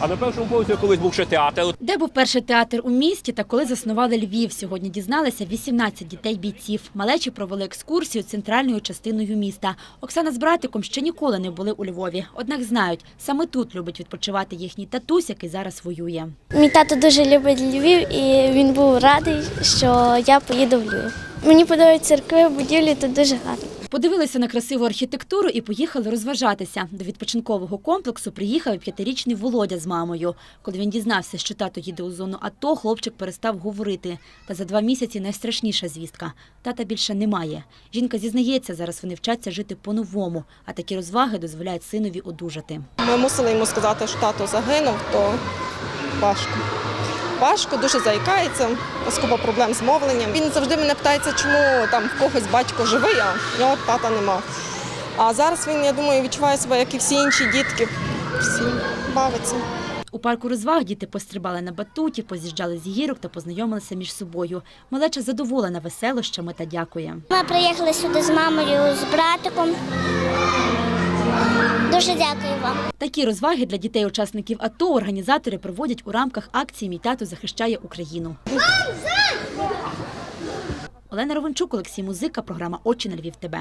А на першому поверсі колись був ще театр. Де був перший театр у місті та коли заснували Львів? Сьогодні дізналися 18 дітей бійців. Малечі провели екскурсію центральною частиною міста. Оксана з братиком ще ніколи не були у Львові. Однак знають, саме тут любить відпочивати їхній татусь, який зараз воює. Мій тато дуже любить Львів і він був радий, що я поїду в Львів. Мені подобаються церкви, будівлі тут дуже гарно. Подивилися на красиву архітектуру і поїхали розважатися. До відпочинкового комплексу приїхав п'ятирічний Володя з мамою. Коли він дізнався, що тато їде у зону АТО, хлопчик перестав говорити. Та за два місяці найстрашніша звістка. Тата більше немає. Жінка зізнається, зараз вони вчаться жити по-новому, а такі розваги дозволяють синові одужати. Ми мусили йому сказати, що тато загинув, то важко. Важко, дуже заїкається, скупа проблем з мовленням. Він завжди мене питається, чому там в когось батько живий, а в нього тата нема. А зараз він, я думаю, відчуває себе, як і всі інші дітки. Всі бавиться. У парку розваг діти пострибали на батуті, поз'їжджали з гірок та познайомилися між собою. Малеча задоволена веселощами та дякує. Ми приїхали сюди з мамою, з братиком. Дуже дякую вам. Такі розваги для дітей-учасників АТО організатори проводять у рамках акції Мій тато захищає Україну. Олена Ровенчук, Олексій Музика, програма Очі на Львів. ТБ.